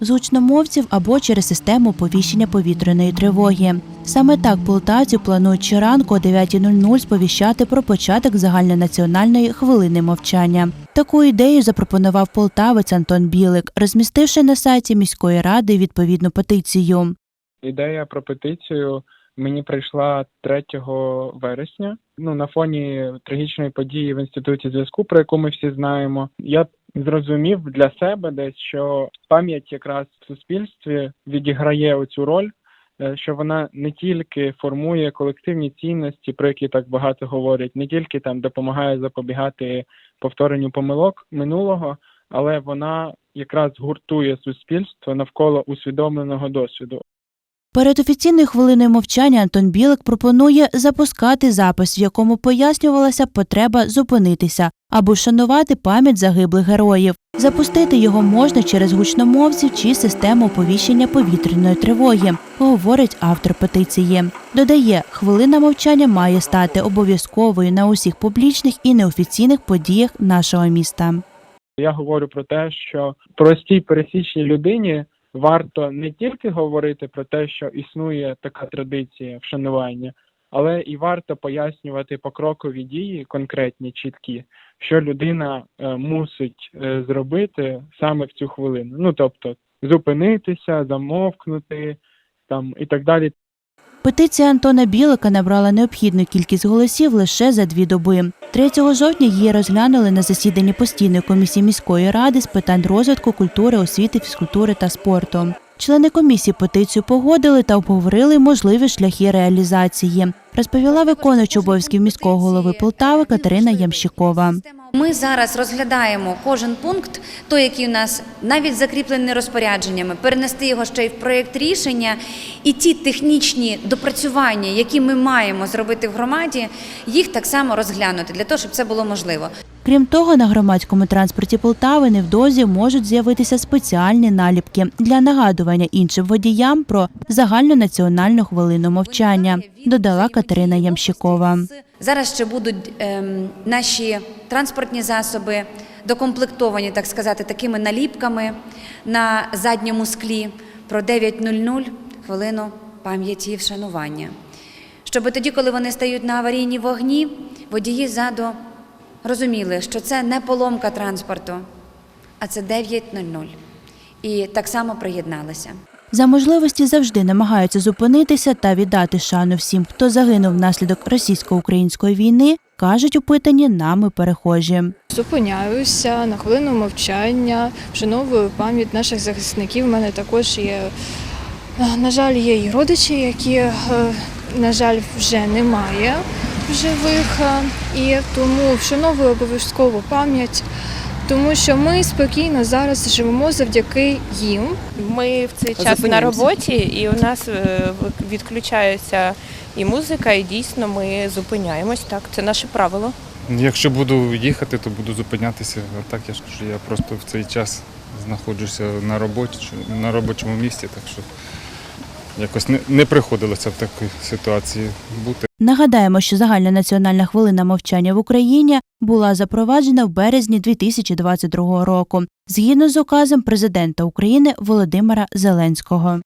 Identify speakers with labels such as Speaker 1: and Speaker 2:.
Speaker 1: з гучномовців або через систему оповіщення повітряної тривоги. Саме так полтавці планують щоранку о 9.00 сповіщати про початок загальнонаціональної хвилини мовчання. Таку ідею запропонував полтавець Антон Білик, розмістивши на сайті міської ради відповідну петицію.
Speaker 2: Ідея про петицію мені прийшла 3 вересня. Ну на фоні трагічної події в інституті зв'язку, про яку ми всі знаємо. Я зрозумів для себе десь, що пам'ять якраз в суспільстві відіграє оцю роль, е, що вона не тільки формує колективні цінності, про які так багато говорять, не тільки там допомагає запобігати повторенню помилок минулого, але вона якраз гуртує суспільство навколо усвідомленого досвіду.
Speaker 1: Перед офіційною хвилиною мовчання Антон Білик пропонує запускати запис, в якому пояснювалася потреба зупинитися або вшанувати пам'ять загиблих героїв. Запустити його можна через гучномовців чи систему оповіщення повітряної тривоги, говорить автор петиції. Додає, хвилина мовчання має стати обов'язковою на усіх публічних і неофіційних подіях нашого міста.
Speaker 2: Я говорю про те, що простій пересічній людині варто не тільки говорити про те, що існує така традиція вшанування, але і варто пояснювати покрокові дії, конкретні, чіткі, що людина е, мусить е, зробити саме в цю хвилину. Ну тобто зупинитися, замовкнути там і так далі.
Speaker 1: Петиція Антона Білика набрала необхідну кількість голосів лише за дві доби. 3 жовтня її розглянули на засіданні постійної комісії міської ради з питань розвитку культури, освіти, фізкультури та спорту. Члени комісії петицію погодили та обговорили можливі шляхи реалізації, розповіла виконуюча обов'язків міського голови Полтави Катерина Ямщикова.
Speaker 3: Ми зараз розглядаємо кожен пункт, той, який у нас навіть закріплений розпорядженнями, перенести його ще й в проєкт рішення, і ті технічні допрацювання, які ми маємо зробити в громаді, їх так само розглянути для того, щоб це було можливо.
Speaker 1: Крім того, на громадському транспорті Полтави невдовзі можуть з'явитися спеціальні наліпки для нагадування іншим водіям про загальнонаціональну хвилину мовчання, додала Катерина Ямщикова.
Speaker 3: Зараз ще будуть ем, наші транспортні засоби докомплектовані, так сказати, такими наліпками на задньому склі про 9.00 хвилину пам'яті і вшанування. Щоб тоді, коли вони стають на аварійні вогні, водії ззаду розуміли, що це не поломка транспорту, а це 9.00. І так само приєдналися.
Speaker 1: За можливості завжди намагаються зупинитися та віддати шану всім, хто загинув внаслідок російсько-української війни, кажуть опитані нами перехожі.
Speaker 4: Зупиняюся на хвилину мовчання, вшановую пам'ять наших захисників. У мене також є, на жаль, є і родичі, які, е, на жаль, вже немає в живих. е, І тому вшановую обов'язково пам'ять, тому що ми спокійно зараз живемо завдяки їм.
Speaker 5: Ми в цей час на роботі, і у нас е, відключається і музика, і дійсно ми зупиняємось. Так, це наше правило.
Speaker 6: Якщо буду їхати, то буду зупинятися. А так я ж кажу, я просто в цей час знаходжуся на роботі, на робочому місці, так що якось не, не приходилося в такій ситуації бути.
Speaker 1: Нагадаємо, що загальна національна хвилина мовчання в Україні була запроваджена в березні 2022 року згідно з указом президента України Володимира Зеленського.